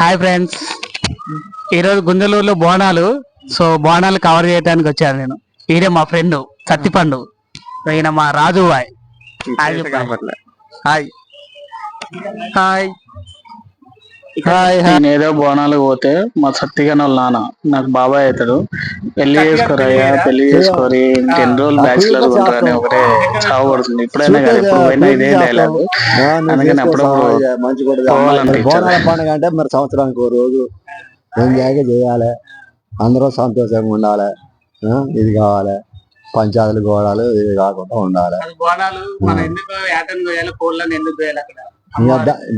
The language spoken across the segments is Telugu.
హాయ్ ఫ్రెండ్స్ ఈరోజు గుంజలూరులో బోనాలు. సో బోనాలు కవర్ చేయడానికి వచ్చాను నేను. ఈయన మా ఫ్రెండ్ సత్తిపండు. ఈయన మా Raju boy hi. Hi hi hi నేను ఏదో బోనాలు పోతే మా సత్తిగాని వాళ్ళ నాన్న నాకు బాబాయ్ అవుతాడు. పెళ్ళి చేసుకోరయ్యా పెళ్ళి చేసుకోరి. ఇంకెన్ని రోజులు బ్యాచులర్ ఉంటారని ఒకటే చావు పడుతుంది. ఇప్పుడైనా కదా ఎప్పుడు పోయినా ఇదే డైలాగ్ అందుకని అప్పుడప్పుడు పండుగ అంటే మరి సంవత్సరానికి ఒక రోజు ఎంజాయ్గా చేయాలి? అందరూ సంతోషంగా ఉండాలి. ఇది కావాలి. పంచాయతీలు గోడాలు ఇది కాకుండా ఉండాలి. బోనాలు మనం ఎందుకు యాటన్ కోయాలి కోళ్ళని ఎందుకు కోయాలి అక్కడ?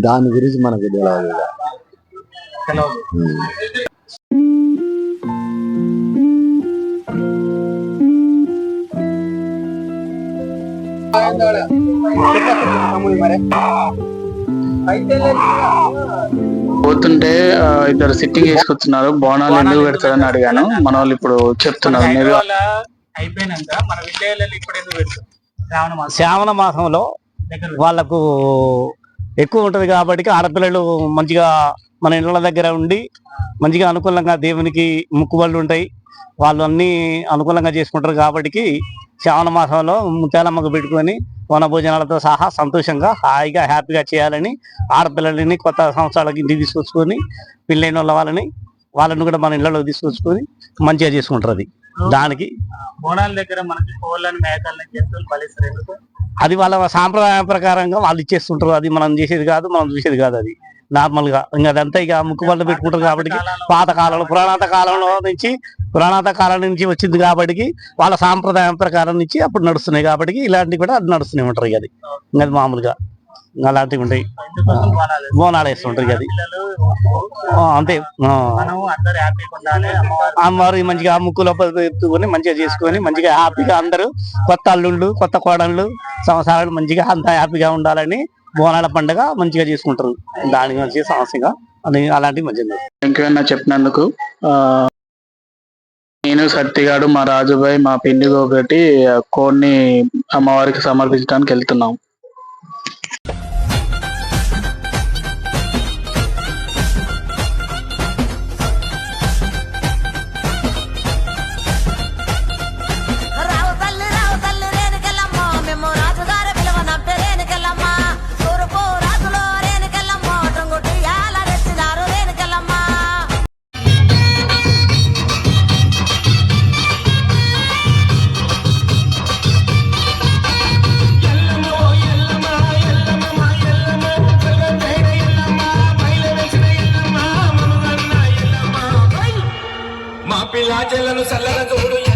దాని గురించి మనకు తెలియదు. పోతుంటే ఇద్దరు సిట్టింగ్ వేసుకొస్తున్నారు బోనాలు ఎందుకు పెడతారని అడిగాను. మన వాళ్ళు ఇప్పుడు చెప్తున్నారు. మీరు అయిపోయినాక మన విషయాలు ఇప్పుడు ఎందుకు పెడతారు? శ్రావణ మాసం శ్రావణ మాసంలో వాళ్ళకు ఎక్కువ ఉంటుంది కాబట్టి ఆడపిల్లలు మంచిగా మన ఇళ్ళ దగ్గర ఉండి మంచిగా అనుకూలంగా దేవునికి ముక్కుబళ్ళు ఉంటాయి. వాళ్ళు అన్నీ అనుకూలంగా చేసుకుంటారు కాబట్టి శ్రావణ మాసంలో ముత్యాలమ్మకు పెట్టుకొని వన భోజనాలతో సహా సంతోషంగా హాయిగా హ్యాపీగా చేయాలని ఆడపిల్లలని కొత్త సంవత్సరాలకి ఇంటికి తీసుకొచ్చుకొని పెళ్ళైన వాళ్ళ వాళ్ళని వాళ్ళని కూడా మన ఇళ్ళలో తీసుకొచ్చుకొని మంచిగా చేసుకుంటారు అది. దానికి బోనాల దగ్గర మనకి కోళ్ళని మేకల్ని జంతువులు బలిస్తారు అది వాళ్ళ సాంప్రదాయం ప్రకారంగా వాళ్ళు ఇచ్చేస్తుంటారు. అది మనం చేసేది కాదు మనం చూసేది కాదు అది. నార్మల్గా. ఇంకా అదంతా ఇక ముక్కు పళ్ళు పెట్టుకుంటారు కాబట్టి పాత కాలంలో పురాణాత కాలంలో నుంచి పురాణాత కాలం నుంచి వచ్చింది కాబట్టి వాళ్ళ సాంప్రదాయం ప్రకారం నుంచి అప్పుడు నడుస్తున్నాయి కాబట్టి ఇలాంటివి కూడా అది నడుస్తూనే ఉంటారు ఇక అది. ఇంకా మామూలుగా. అలాంటివి ఉంటాయి. ఎందుకోసం బోనాలు వేస్తుంటారు అది అంతే. అందరు అమ్మవారు అమ్మవారు మంచిగా ముక్కులో ఎత్తుకొని మంచిగా చేసుకొని మంచిగా హ్యాపీగా అందరూ కొత్త అల్లుళ్ళు కొత్త కోడళ్ళు సంవత్సరాలు మంచిగా అంత హ్యాపీగా ఉండాలని బోనాల పండుగ మంచిగా చేసుకుంటారు. దాని మంచిగా సమస్యగా అలాంటివి మంచిగా ఇంకేమన్నా చెప్పినందుకు ఆ, నేను సత్తిగాడు మా రాజుబాయ్ మా పిండి ఒకటి కోడిని అమ్మవారికి సమర్పించడానికి వెళ్తున్నాం. పిల్ల చెల్లను చల్లన చూడు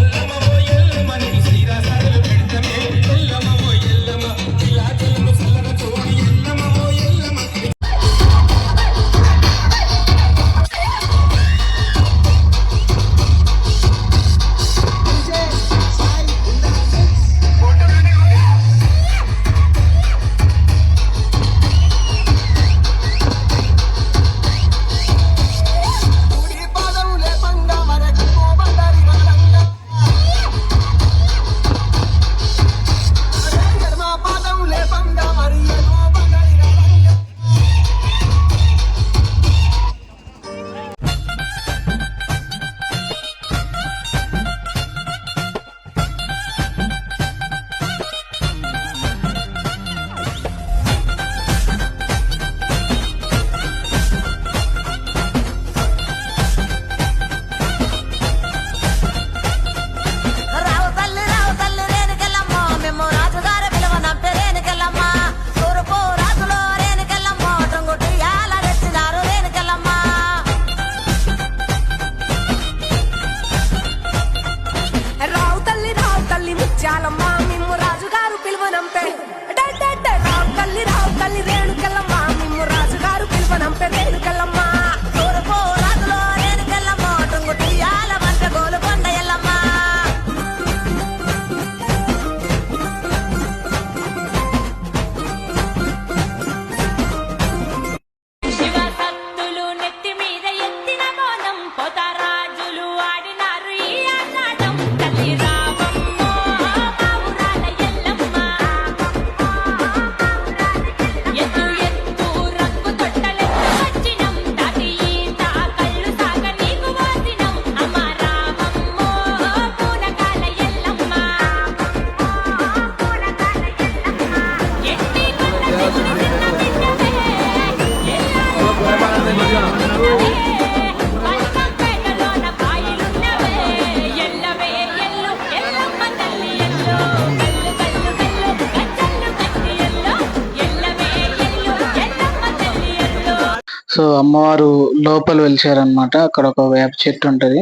సో అమ్మవారు లోపల వెలిచారనమాట అక్కడ ఒక వేప చెట్టు ఉంటది.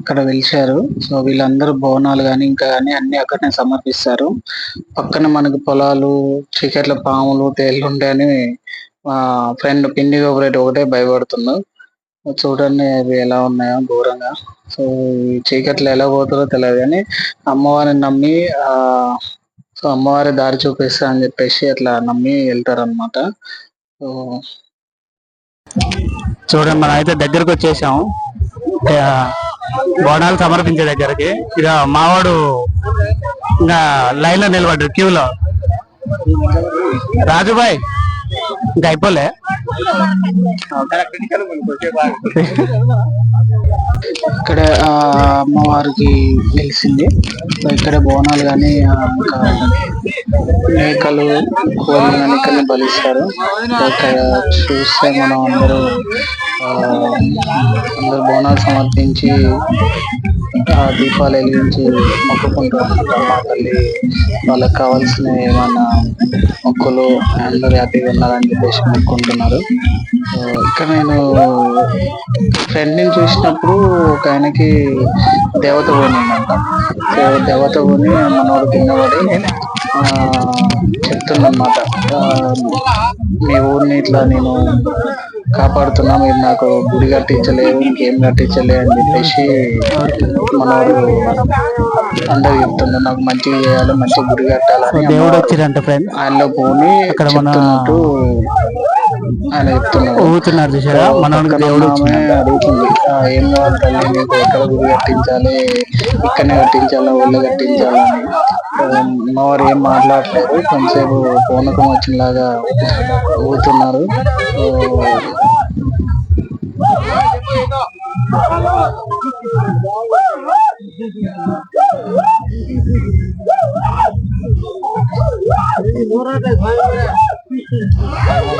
అక్కడ వెలిచారు. సో వీళ్ళందరూ బోనాలు కానీ ఇంకా కానీ అన్ని అక్కడనే సమర్పిస్తారు. పక్కన మనకి పొలాలు చీకట్ల పాములు తేళ్ళు ఉంటాయని మా ఫ్రెండ్ పిండి ఒకటి ఒకటే భయపడుతుంది చూడండి అవి ఎలా ఉన్నాయో ఘోరంగా. సో చీకట్లు చీకట్లో ఎలా పోతారో తెలియదు కానీ అమ్మవారిని నమ్మి ఆ సో అమ్మవారి దారి చూపిస్తా అని చెప్పేసి అట్లా నమ్మి వెళ్తారనమాట సో చూడండి మనం అయితే దగ్గరకు వచ్చేసాము బోనాలు సమర్పించే దగ్గరికి. ఇక మావాడు ఇంకా లైన్లో నిలబడ్డాడు క్యూ లో రాజుబాయ్ ఇంకా అయిపోలే. ఇక్కడ ఆ, అమ్మవారికి వెలిసింది. ఇక్కడ బోనాలు కానీ ఇంకా మేకలు కోళ్ళు కానీ ఇక్కడ బలిస్తారు. ఇక్కడ చూస్తే మనం అందరూ ఆ, బోనాలు సమర్పించి దీపాలు వెలిగించి మొక్కుకుంటారు మా తల్లి. వాళ్ళకి కావాల్సిన ఏమైనా మొక్కులు అందరూ హ్యాపీగా ఉన్నారని చెప్పేసి మొక్కుంటున్నారు. ఇక్కడ నేను ఫ్రెండ్ని చూసినప్పుడు ఒక ఆయనకి దేవత పోయిందంట సో దేవత పోని మనోడు కిందపడి చెప్తుందన్నమాట. మీ ఊరిని ఇట్లా నేను కాపాడుతున్నా మీరు నాకు గుడి కట్టించలేదు ఇంకేం కట్టించలేదు అని చెప్పేసి మనోడు అందరు చెప్తున్నారు. నాకు మంచిగా చేయాలి మంచి గుడి కట్టాలని దేవుడు వచ్చిందంట ఫ్రెండ్ ఆయనలో పోని అక్కడ మన ఆయన చెప్తున్నాడు ఊగుతున్నారు చూసారా? మనోడికి దేవుడు అడుగుతుంది. "ఆ, ఏం కావాలి తల్లి నీకు ఎక్కడ గుడి కట్టించాలి? ఇక్కడనే కట్టించాలా? ఊళ్ళో కట్టించాలని ఆ, అమ్మవారు ఏం మాట్లాడలేదు కొంచెంసేపు పూనకం వచ్చినలాగా ఊగుతున్నారు. సో,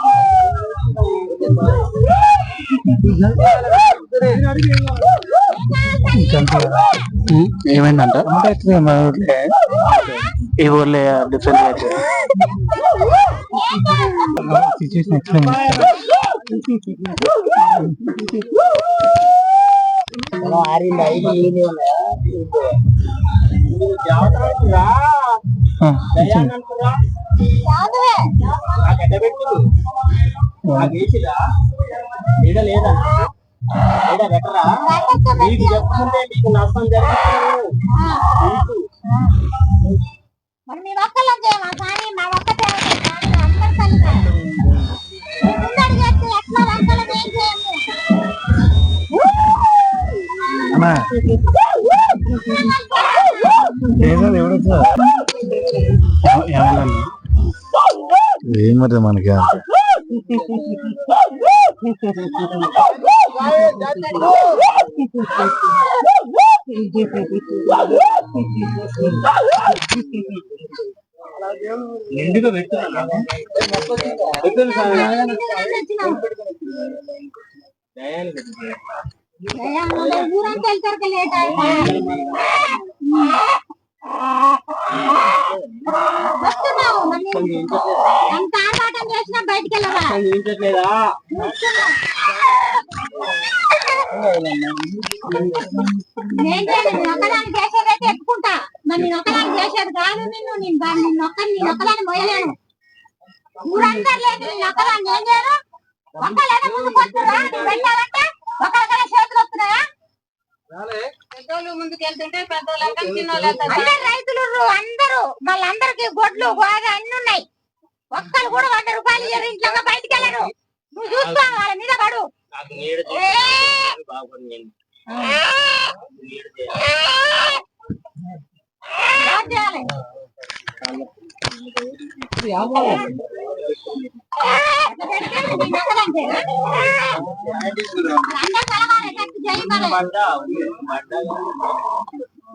ఏమైందంట? ఈ ఊర్లో డిఫరెంట్ సిచ్యువేషన్ ఎక్స్ప్లెయిన్ మరి మీ ఒక్కళ్ళం చేయమా కానీ మా ఒక్కటే అందరి తల్లి కాదు. ముందడుగు ఎట్లా ఒక్కళ్ళం ఏం ఏం మరి మనకి? ఊరంతా వెళ్తారు లేట్ ఎంత ఆటం చేసినా బయటికి నేను చేయను, నేను ఒక్కదాన్ని చేసేదైతే ఎత్తుకుంటా. మరి నేను ఒక్కదాన్ని చేసేది కాదు నిన్ను నేను నిన్ను ఒక్క నేను ఒక్కదాన్ని మోయలేను ఊరందరూ లేదు నేను ఒక్కదాన్ని ఏం చేయను? ఒక్కలేదా ముందుకు వస్తుందా నువ్వు వెళ్ళాలంటే ఒకరికైనా చేతులు వస్తున్నాయా? అందరు రైతులు అందరూ వాళ్ళందరికి గొడ్లు గోద అన్ని ఉన్నాయి. ఒక్కరు కూడా వంద రూపాయలు ఇయ్యరు ఇంట్లో బయటికి వెళ్ళరు. నువ్వు చూసుకో వాళ్ళ మీద పడు. చేయాలి.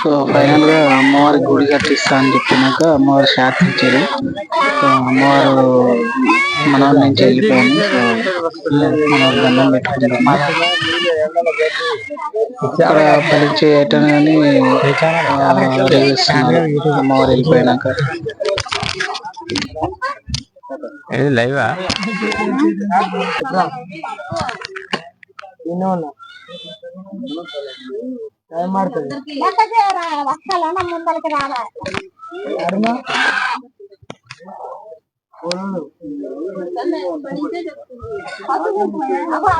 సో ఫైనల్గా అమ్మవారి గుడి కట్టిస్తా అని చెప్పినాక అమ్మవారి షాక్ ఇచ్చారు. సో అమ్మవారు మన నుంచి వెళ్ళిపోయింది సో మనం దండం పెట్టుకుంటాం ఇక్కడ అని చేస్తున్నారు అమ్మవారు వెళ్ళిపోయినాక. లైవా? వస్తాలన్నా ముందరికి రావాలి అగో ఆ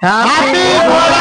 Happy Bola